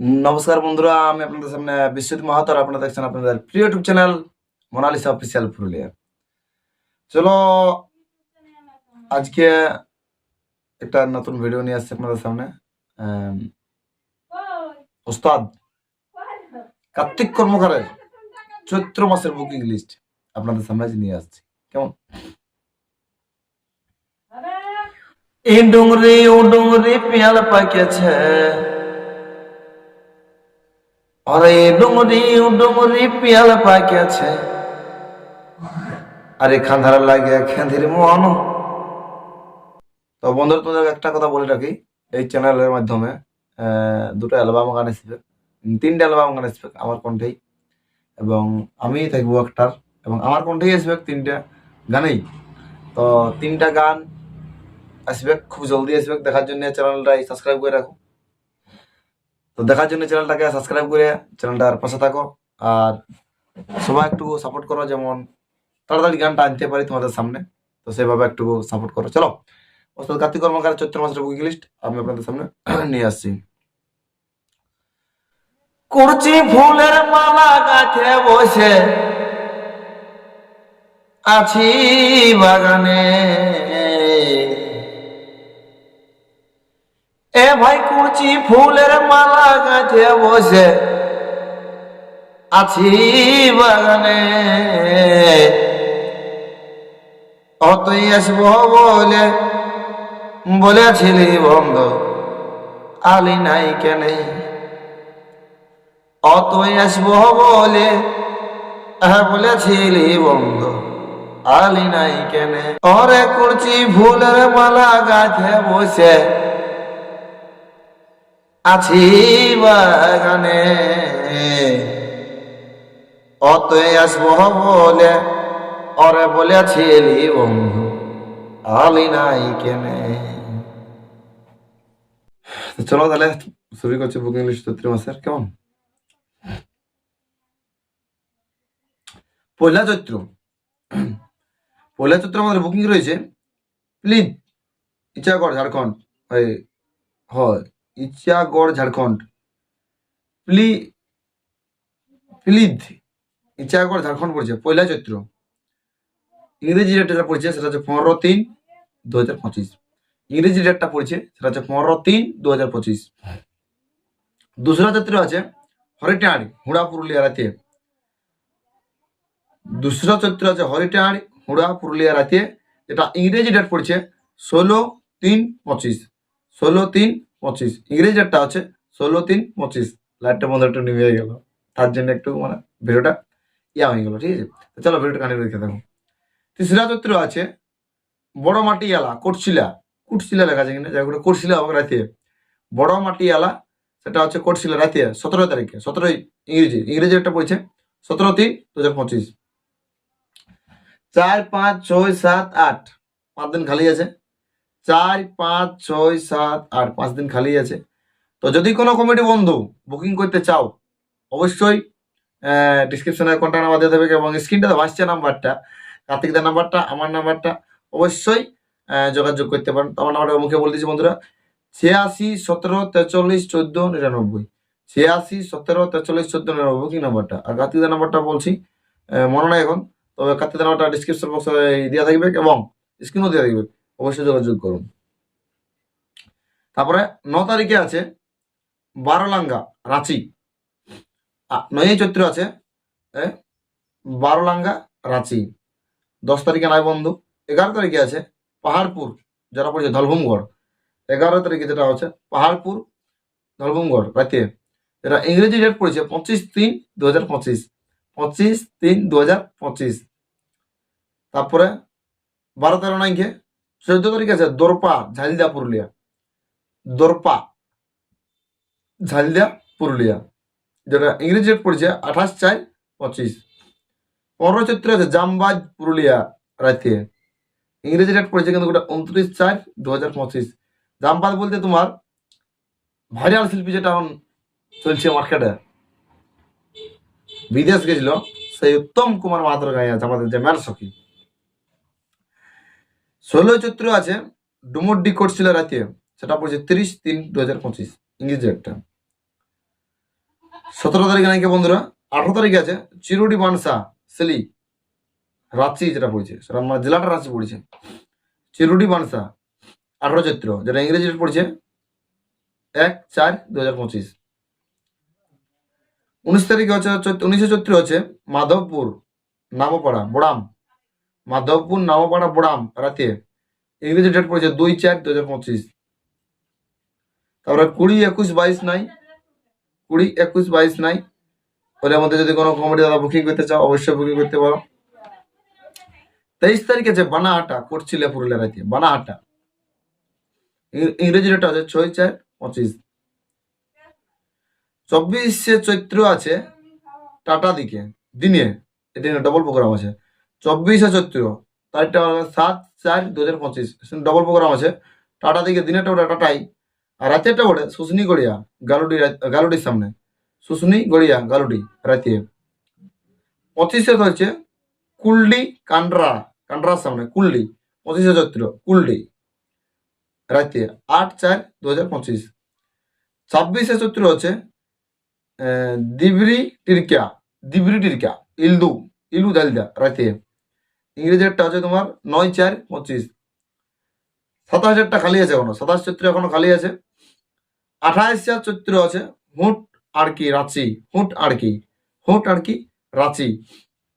নমস্কার বন্ধুরা, আমি আপনাদের সামনে বিশ্বজিৎ মাহাতো আর আপনারা দেখছেন আপনাদের প্রিয় YouTube channel Monalisa official Purulia চলো, আজকে একটা নতুন ভিডিও নিয়ে আসছে আপনাদের সামনে। ওস্তাদ কার্তিক কর্মকারের চৈত্র মাসের বুকিং লিস্ট আপনাদের সামনে আজ নিয়ে আসছি। কেমন? এই ডুংরি, ও ডুংরি, পিয়াল পাকেছে আরে ডুমরি ডুমরি পিয়াল পাকিয়াছে। আরে খান্ধার লাগে, খেঁধির মন। তো বন্ধু, তোমাদের একটা কথা বলে রাখি। এই চ্যানেলের মাধ্যমে দুটো অ্যালবাম গান আসবে তিনটে অ্যালবাম গান আসবে আমার কণ্ঠেই। এবং আমি থাকব একটার। এবং আমার কণ্ঠেই আসবে তিনটা গানেই। তো তিনটা গান আসবে, খুব জলদি আসবে। দেখার জন্য চ্যানেলটা সাবস্ক্রাইব করে রাখো। তো দেখার জন্য চ্যানেলটাকে সাবস্ক্রাইব করে চ্যানেলটার পাশে থাকো। আর সবাই একটু সাপোর্ট করো, যেমন তাড়াতাড়ি গানটা আনতে পারি তোমাদের সামনে। তো সেভাবে একটু সাপোর্ট করো। চলো, ওস্তাদ কার্তিক কর্মকার চৈত্র মাসের বুকিং লিস্ট আমি আপনাদের সামনে নিয়ে আসছি। করছি ফুলের মালা গাছে বসে, আছি বাগানে। ভাই কুচি ফুলের মালা গাছে বসে আছি বাগানে। অতই আসব বলে বলেছিলি বন্ধ, আলি নাই কেনে। অতই আসব বলে হ্যাঁ বলেছিলি বন্ধ, আলি নাই কেনে। অরে কুচি ফুলের মালা গাছে বসে আছি বাগানে। অতই আসব বলে অরে বলেছিলি বন্ধু, আলি নাই কেনে? চলো তাহলে শুরু করছি বুকিং লিস্ট চৈত্র মাসের কেমন? পয়লা চৈত্র। পয়লা চৈত্র আমাদের বুকিং রয়েছে। প্লিজ ইচ্ছাগড় ঝাড়খণ্ড হয় হয়। ইচ্ছাগড় ঝাড়খণ্ড। প্লি প্লিদ ইচ্ছাগড় ঝাড়খণ্ড পড়ছে, পয়লা চৈত্র। ইংরেজি ডেট যেটা পড়ছে, সেটা হচ্ছে পনেরো তিন দু হাজার পঁচিশ। ইংরেজি ডেটটা পড়ছে, সেটা হচ্ছে পনেরো তিন দু হাজার পঁচিশ। দুসরা চৈত্র আছে, হরিটাঁড়, হুড়া পুরুলিয়া রাতে দুসরা চৈত্র আছে, হরিটাঁড়, হুড়া পুরুলিয়া রাতে এটা ইংরেজি ডেট পড়ছে, ষোলো তিন পঁচিশ। ষোলো তিন পঁচিশ। ইংরেজি ডেটটা আছে ষোলো তিন পঁচিশ। লাইটটা বন্ধ একটু নিভে গেল। তার জন্য একটু মানে ভিডিওটা ইয়া হয়ে গেলো, ঠিক আছে? চলো ভিডিওটা কানে দেখো তিসরা চৈত্র আছে বড় মাটি এলা কোটশিলা। কুটশিলা লেখা আছে কিনা? যাই কোটশিলা হবে রাতে বড় মাটি এলা সেটা হচ্ছে কোটশিলা রাতে সতেরো তারিখে। সতেরোই ইংরেজি ইংরেজি একটা পড়ছে সতেরো তিন দু হাজার পঁচিশ। চার পাঁচ ছয় সাত আট। পাঁচ দিন খালি আছে। চার, পাঁচ, ছয়, সাত, আট, পাঁচ দিন খালি আছে। তো যদি কোনো কমিটি বন্ধু বুকিং করতে চাও, অবশ্যই ডিসক্রিপশনে কন্ট্যাক্ট নাম্বার দিয়ে দেবে এবং স্ক্রিনটা ভাসছে নাম্বারটা কার্তিকদার নাম্বারটা, আমার নাম্বারটা, অবশ্যই যোগাযোগ করতে পারেন। আমার নাম্বারটা মুখে বলে দিচ্ছি বন্ধুরা, ছিয়াশি, সতেরো, তেচল্লিশ, চোদ্দ, নিরানব্বই। ছিয়াশি, সতেরো, তেচল্লিশ, চোদ্দ, নিরানব্বই বুকিং নাম্বারটা। আর কার্তিকদার নাম্বারটা বলছি মনে নাই এখন, তবে কার্তিকদার নাম্বারটা ডিসক্রিপশন বক্সে দেওয়া থাকবে এবং স্ক্রিনও দেওয়া থাকবে অবশ্যই যোগাযোগ করুন। তারপরে ন তারিখে আছে বারোলাঙ্গা, রাঁচি। নয়ই চৈত্র আছে বারোলাঙ্গা, রাঁচি। দশ তারিখে নয় বন্ধু এগারো তারিখে আছে পাহাড়পুর, যারা পড়ছে ধলভূমগড়। এগারো তারিখে যেটা আছে পাহাড়পুর, ধলভূমগড় রাতে এটা ইংরেজি ডেট পড়েছে পঁচিশ তিন দু হাজার পঁচিশ পঁচিশ তিন দু হাজার পঁচিশ। তারপরে বারো তেরো নাইকে চোদ্দ তারিখে আছে, দোরপা, ঝালদা, পুরুলিয়া। দোরপা, ঝালদা, পুরুলিয়া। যেটা ইংরেজি রেট পড়ছে, আঠাশ চার পঁচিশ। পনেরো চৈত্র আছে, জামবাজ, পুরুলিয়া রাতে ইংরেজি রেট পড়েছে কিন্তু ওটা উনত্রিশ চার দু হাজার পঁচিশ। জামবাজ বলতে তোমার ভাইরাল শিল্পী যেটা এখন চলছে মার্কেটে বিদেশ গেছিল, সেই উত্তম কুমার মাহাতর গায়ে আছে আমাদের যে ম্যান সখী। ষোলো চৈত্র আছে, ডুমুরডি কোর্ট ছিল রাতে, সেটা পড়ছে তিরিশ তিন দু হাজার পঁচিশ, ইংরেজি একটা। সতেরো তারিখে নাকি বন্ধুরা? আঠারো তারিখে আছে, চিরুডি বানসা, সেলি, রাঁচি যেটা পড়ছে, সেটা আমার জেলাটা রাঁচি পড়ছে। চিরুডি বানসা, আঠারো চৈত্র, যেটা ইংরেজি পড়ছে এক চার দু হাজার পঁচিশ। উনিশ তারিখে হচ্ছে, উনিশে চৈত্র হচ্ছে মাধবপুর, নামপাড়া, বোড়াম। মাধবপুর, নামপাড়া, বোড়াম, রাতে। ইংরেজি ডেট পড়েছে দুই চার দু হাজার পঁচিশ। তারপরে কুড়ি একুশ বাইশ নাই। কুড়ি একুশ বাইশ নাই। ওদের মধ্যে যদি কোনো কমেডি দাদা বুকিং করতে চাও, অবশ্যই বুকিং করতে পারো। তেইশ তারিখ আছে বানাহাটা করছিলে পুরুলিয়া রাতে বানাহাটা ইংরেজি ডেট আছে ছয় চার পঁচিশ। চব্বিশে চৈত্র আছে টাটা দিকে, দিনে এটা ডবল প্রোগ্রাম আছে। চব্বিশে চৈত্র, তারিখটা সাত চার দু হাজার পঁচিশ ডবল প্রোগ্রাম আছে। টাটা দিকে দিনেরটা ওটা টাটাই। আর রাতেরটা ওটা শুশনি গড়িয়া, গালুডি গালুডির সামনে। শুশনি গড়িয়া, গালুডি রাতে পঁচিশে হচ্ছে কুলডি, কান্ডরা, কান্ডরার সামনে, কুলডি। পঁচিশে চৈত্র, কুলডি রাতে আট চার দু হাজার পঁচিশ। ছাব্বিশে চৈত্র হচ্ছে দিবরি টিরকা দিবরি টিরকা ইলদু ইলু দালদা রাতে ইংরেজিটা হচ্ছে তোমার নয় চার পঁচিশ। সাতাশ হাজারটা খালি আছে এখনও। সাতাশ চৈত্র এখনও খালি আছে। আঠাশ আঠাইশ চৈত্র আছে। হুট আড়কি রাঁচি। হুট আড়কি হুট আড়কি রাঁচি।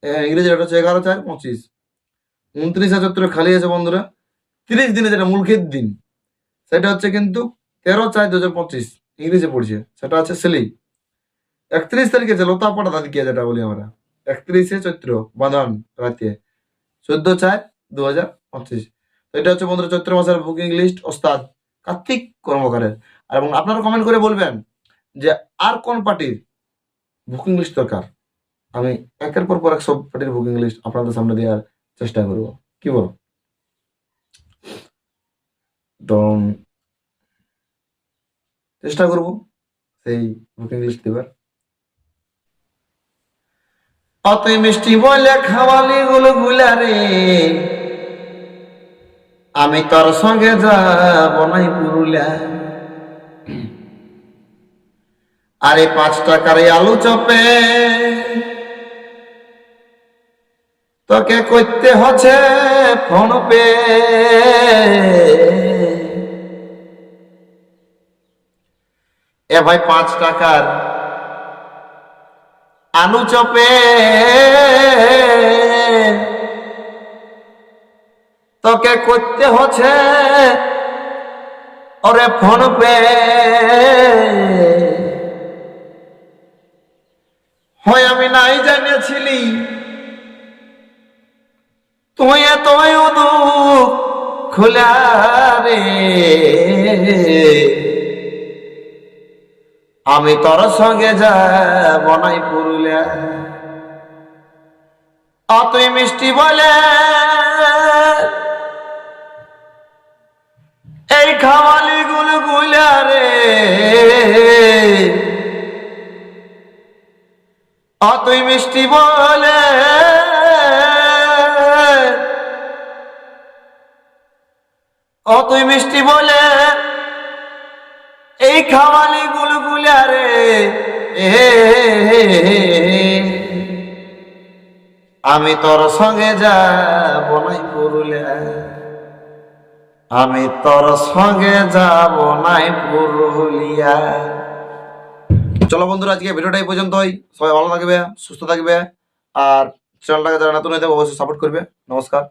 আহ, ইংরেজি এটা হচ্ছে এগারো চার পঁচিশ। উনত্রিশে চৈত্র খালি আছে বন্ধুরা। তিরিশ দিনে যেটা মূলক্ষেত দিন সেটা হচ্ছে কিন্তু তেরো চার দু হাজার পঁচিশ। ইংরেজি পড়ছে। সেটা আছে সেলি। একত্রিশ তারিখে আছে লতাপাড়া দাদিকিয়া যেটা বলি আমরা। একত্রিশে চৈত্র বাঁধন রাতে। চোদ্দ চার দু হাজার পঁচিশ এটা হচ্ছে বন্ধুরা চৈত্র মাসের বুকিং লিস্ট ওস্তাদ কার্তিক কর্মকারের। আর এবং আপনারা কমেন্ট করে বলবেন যে আর কোন পার্টির বুকিং লিস্ট দরকার? আমি একের পর পর এক সব পার্টির বুকিং লিস্ট আপনাদের সামনে দেওয়ার চেষ্টা করব। কি বলো? তো চেষ্টা করব সেই বুকিং লিস্ট দেবার। অতই মিষ্টি বলে খাওয়ালি গুলো গুলারে আমি তোর সঙ্গে যাব নাই পুরুলিয়া। আরে পাঁচ টাকার আলু চপে তোকে করতে হচ্ছে ফোন পে। এ ভাই পাঁচ টাকার আলু চপে। তোকে করতে হচ্ছে ওরে ফোন পে। হয় আমি নাই জানিয়েছিলি। তুই এত খোলা রে। আমি তোর সঙ্গে যাব নাই পুরুলিয়া। আ তুই মিষ্টি বলে, এই খাওয়ালি গুলো গুলা রে আ তুই মিষ্টি বলে ও তুই মিষ্টি বলে এই খাওয়ালি গুলগুলা রে। আমি তোর সঙ্গে যাব নাই পুরুলিয়া। আমি তোর সঙ্গে যাব নাই পুরুলিয়া। চলো বন্ধুরা, আজকে ভিডিওটা এই পর্যন্তই। সবাই ভালো থাকবে, সুস্থ থাকবে। আর চ্যানেলটাকে যারা নতুন হয়ে যাবে অবশ্যই সাপোর্ট করবে। নমস্কার।